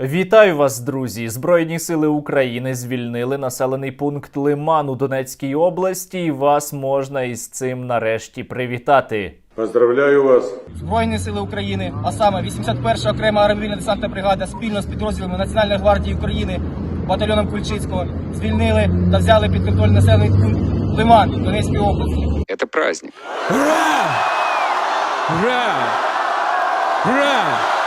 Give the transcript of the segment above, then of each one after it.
Вітаю вас, друзі! Збройні сили України звільнили населений пункт Лиман у Донецькій області. І вас можна із цим нарешті привітати. Поздравляю вас Збройні сили України, а саме 81 окрема аеромобільна десантна бригада спільно з підрозділами Національної гвардії України, батальйоном Кульчицького звільнили та взяли під контроль населений пункт Лиман Донецької області. Это праздник. Ура! Ура! Ура!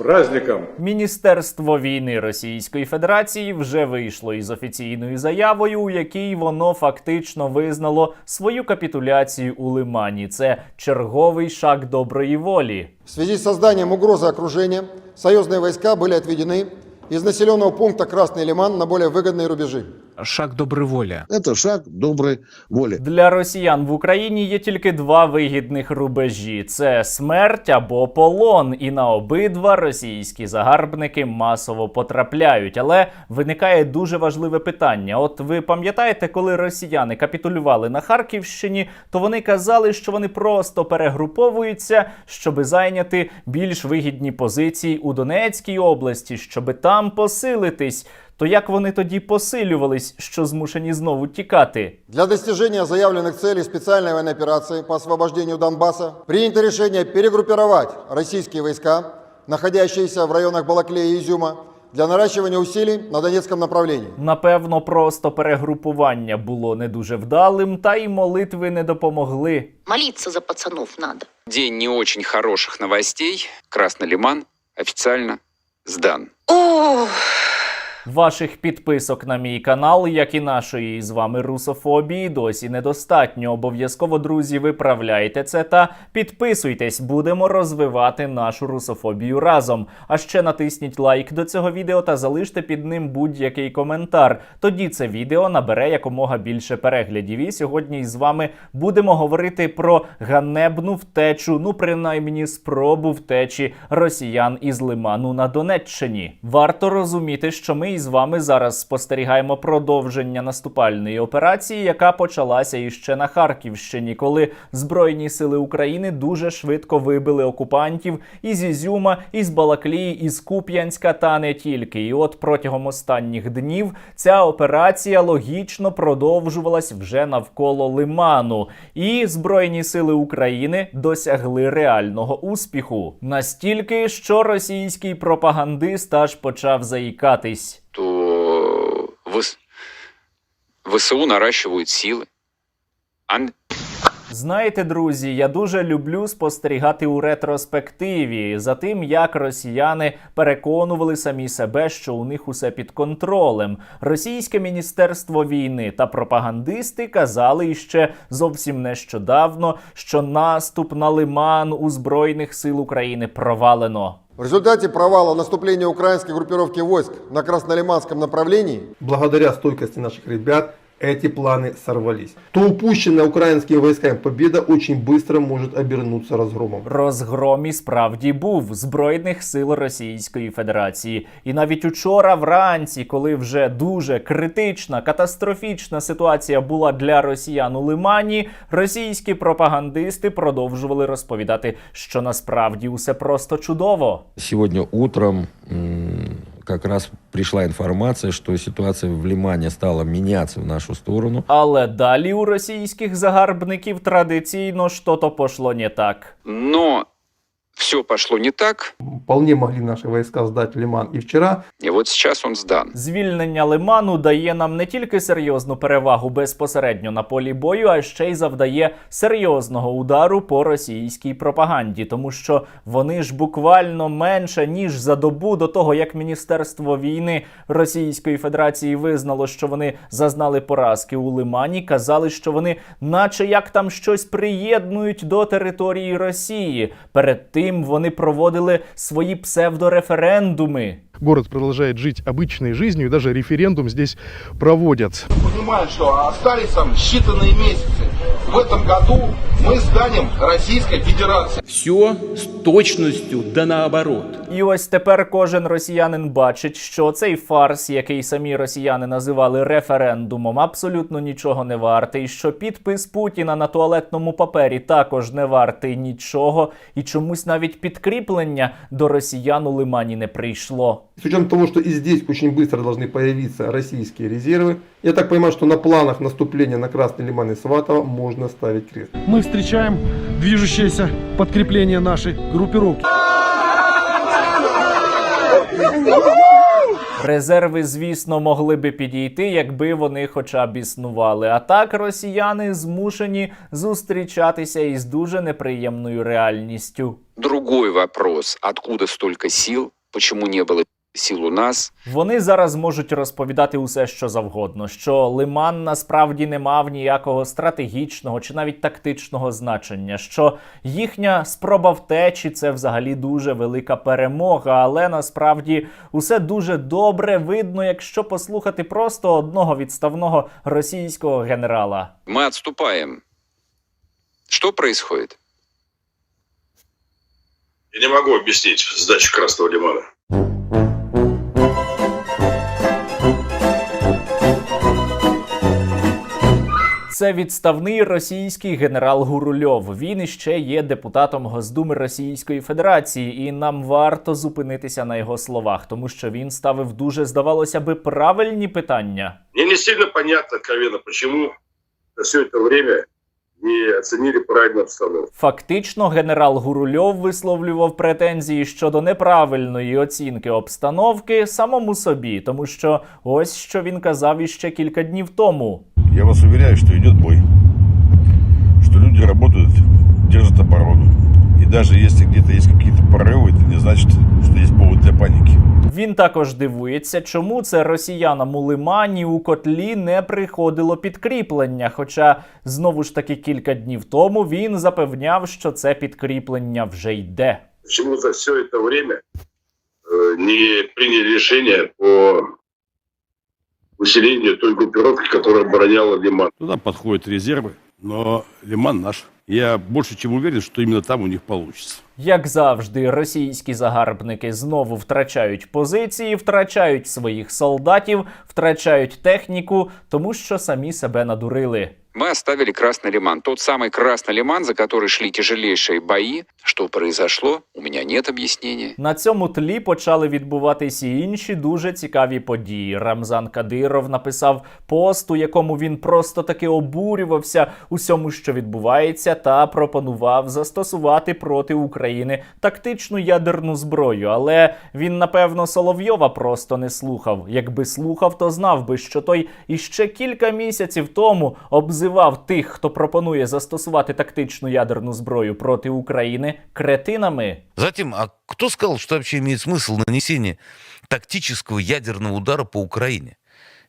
праздником! Міністерство війни Російської Федерації вже вийшло із офіційною заявою, у якій воно фактично визнало свою капітуляцію у Лимані. Це черговий шаг доброї волі. В связи с созданием угрозы окружения союзные войска были отведены из населенного пункта Красный Лиман на более выгодные рубежи. Шаг доброй воли. Это шаг доброй воли. Для росіян в Україні є тільки два вигідних рубежі: це смерть або полон. І на обидва російські загарбники масово потрапляють. Але виникає дуже важливе питання: от ви пам'ятаєте, коли росіяни капітулювали на Харківщині, то вони казали, що вони просто перегруповуються, щоби зайняти більш вигідні позиції у Донецькій області, щоби там посилитись. То як вони тоді посилювались, що змушені знову тікати? Для достижения заявленных целей специальной военной операции по освобождению Донбасса принято решение перегруппировать российские войска, находящиеся в районах Балаклея и Изюма, для наращивания усилий на Донецком направлении. Напевно, просто перегрупування було не дуже вдалим, та й молитви не допомогли. Молиться за пацанов надо. День не очень хороших новостей. Красный Лиман официально сдан. О, Ваших підписок на мій канал, як і нашої з вами русофобії, досі недостатньо. Обов'язково, друзі, виправляйте це та підписуйтесь. Будемо розвивати нашу русофобію разом. А ще натисніть лайк до цього відео та залиште під ним будь-який коментар. Тоді це відео набере якомога більше переглядів. І сьогодні з вами будемо говорити про ганебну втечу, ну принаймні спробу втечі росіян із Лиману на Донеччині. Варто розуміти, що ми із вами зараз спостерігаємо продовження наступальної операції, яка почалася іще на Харківщині, коли Збройні сили України дуже швидко вибили окупантів із Ізюма, із Балаклії, із Куп'янська та не тільки. І от протягом останніх днів ця операція логічно продовжувалась вже навколо Лиману. І Збройні сили України досягли реального успіху. Настільки, що російський пропагандист аж почав заїкатись. ВСУ наращивают силы. Знаєте, друзі, я дуже люблю спостерігати у ретроспективі за тим, як росіяни переконували самі себе, що у них усе під контролем. Російське міністерство війни та пропагандисти казали іще зовсім нещодавно, що наступ на лиман у збройних сил України провалено. В результате провала наступления украинской группировки войск на Краснолиманском направлении благодаря стойкости наших ребят эти планы сорвались. То упущенная украинскими войсками победа очень быстро может обернуться разгромом. Розгром і справді був збройних сил Російської Федерації. І навіть учора вранці, коли вже дуже критична, катастрофічна ситуація була для росіян у Лимані, російські пропагандисти продовжували розповідати, що насправді усе просто чудово. Сегодня утром м, как раз прийшла інформація, що ситуація в Лімані стала мінятися в нашу сторону. Але далі у російських загарбників традиційно що-то пошло не так. Но все пошло не так, Вполне могли наши войска сдать Лиман и вчера. и вот сейчас он сдан. Звільнення лиману дає нам не тільки серйозну перевагу безпосередньо на полі бою, а ще й завдає серйозного удару по російській пропаганді, тому що вони ж буквально менше ніж за добу до того, як Міністерство війни Російської Федерації визнало, що вони зазнали поразки у лимані, казали, що вони, наче як там щось приєднують до території Росії. Перед тим вони проводили свої псевдореферендуми. Город продолжает жить обычной жизнью, и даже референдум здесь проводят. понимают, что остались там считанные месяцы в этом году мы станем Российской Федерацией. Все с точностью да наоборот. І ось тепер кожен росіянин бачить, що цей фарс, який самі росіяни називали референдумом, абсолютно нічого не вартий. Що підпис Путіна на туалетному папері також не вартий нічого, і чомусь навіть підкріплення до росіян у лимані не прийшло. С учетом того, что и здесь очень быстро должны появиться российские резервы, я так понимаю, что на планах наступления на Красный Лиман и Сватово можно ставить крест. Мы встречаем движущееся подкрепление нашей группировки. Резерви, звісно, могли би підійти, якби вони хоча б існували. А так росіяни змушені зустрічатися із дуже неприємною реальністю. Другой вопрос, откуда столько сил, почему не было сил у нас, Вони зараз можуть розповідати усе, що завгодно, що Лиман насправді не мав ніякого стратегічного чи навіть тактичного значення, що їхня спроба втечі це взагалі дуже велика перемога, але насправді усе дуже добре видно, якщо послухати просто одного відставного російського генерала. мы отступаем. Что происходит? Я не могу объяснить сдачу Красного Лимана. Це відставний російський генерал Гурульов. Він іще є депутатом Госдуми Російської Федерації, і нам варто зупинитися на його словах, тому що він ставив дуже, здавалося би, правильні питання. Мне не сильно понятно, откровенно, почему за все это время не оценили правильную обстановку. Фактично, генерал Гурульов висловлював претензії щодо неправильної оцінки обстановки самому собі, тому що ось що він казав іще кілька днів тому Я вас уверяю, что идет бой. Что люди работают, держат оборону. И даже если где-то есть какие-то прорывы, это не значит, что есть повод для паники. Він також дивується, чому це росіянам у лимані у котлі не приходило підкріплення. Хоча знову ж таки кілька днів тому він запевняв, що це підкріплення вже йде. Почему за все это время э, не приняли решение по усилению той группировки, которая обороняла Лиман? Туда подходят резервы, но Лиман наш. Я больше чем уверен, что именно там у них получится. Як завжди, російські загарбники знову втрачають позиції, втрачають своїх солдатів, втрачають техніку, тому що самі себе надурили Мы оставили Красный Лиман. Тот самый Красный Лиман, за который шли тяжелейшие бои. Что произошло, у меня нет объяснения. На цьому тлі почали відбуватися і інші дуже цікаві події. Рамзан Кадиров написав пост, у якому він просто таки обурювався усьому, що відбувається, та пропонував застосувати проти України тактичну ядерну зброю. Але він, напевно, Соловйова просто не слухав. Якби слухав, то знав би, що той іще кілька місяців тому обзивав тих, хто пропонує застосувати тактичну ядерну зброю проти України кретинами. Затем, а хто сказав, что взагалі має смисл нанесення тактичного ядерного удару по Украине?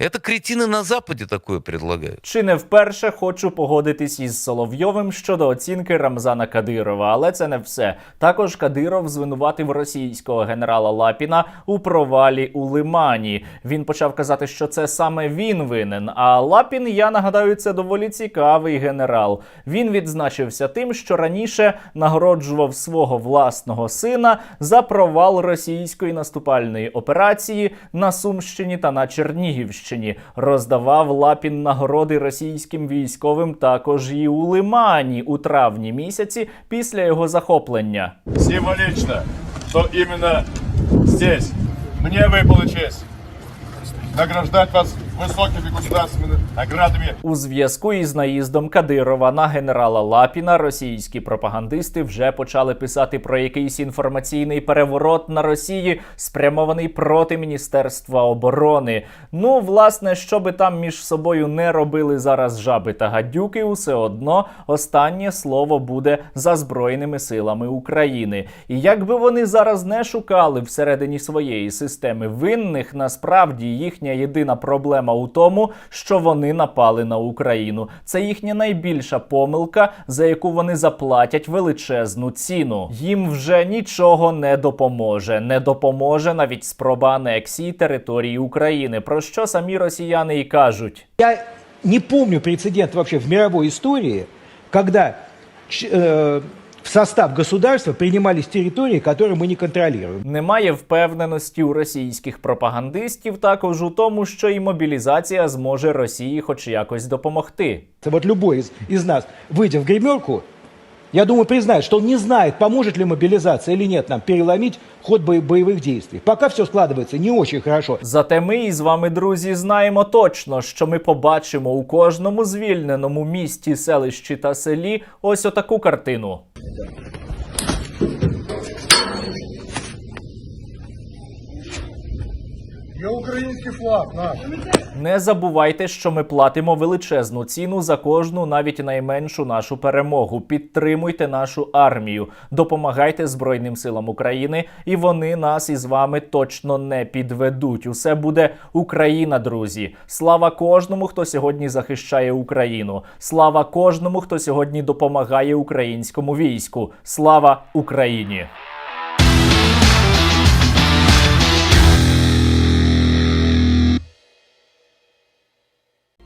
Это кретины на Западе такое предлагают. Чи не вперше хочу погодитись із Соловйовим щодо оцінки Рамзана Кадирова, але це не все. Також Кадиров звинуватив російського генерала Лапіна у провалі у Лимані. Він почав казати, що це саме він винен. А Лапін, я нагадаю, це доволі цікавий генерал. Він відзначився тим, що раніше нагороджував свого власного сина за провал російської наступальної операції на Сумщині та на Чернігівщині. Роздавав Лапін нагороди російським військовим також і у Лимані у травні місяці після його захоплення. Символічно, що іменно здесь мені випала честь награждать вас высокими государственными наградами. У зв'язку із наїздом Кадирова на генерала Лапіна російські пропагандисти вже почали писати про якийсь інформаційний переворот на Росії, спрямований проти Міністерства оборони. Ну, власне, що би там між собою не робили зараз жаби та гадюки, усе одно останнє слово буде за збройними силами України. І як би вони зараз не шукали всередині своєї системи винних, насправді їхня єдина проблема у тому, що вони напали на Україну. Це їхня найбільша помилка, за яку вони заплатять величезну ціну. Їм вже нічого не допоможе. Не допоможе навіть спроба анексії території України, про що самі росіяни і кажуть. Я не помню прецедент вообще в мировой истории, когда э, в состав государства принимались территории, которые мы не контролируем. Немає впевненості у російських пропагандистів також у тому, що і мобілізація зможе Росії хоч якось допомогти. Вот любой из, из нас, выйдя в гримерку, я думаю, признает, что он не знает, поможет ли мобилизация или нет нам переломить ход бойових действий. Поки все складывается не очень хорошо. Зате ми із вами, друзі, знаємо точно, що ми побачимо у кожному звільненому місті, селищі та селі ось отаку картину. Я украинский флаг наш. Не забувайте, що ми платимо величезну ціну за кожну, навіть найменшу нашу перемогу. Підтримуйте нашу армію, допомагайте Збройним силам України, і вони нас із вами точно не підведуть. Усе буде Україна, друзі. Слава кожному, хто сьогодні захищає Україну. Слава кожному, хто сьогодні допомагає українському війську. Слава Україні!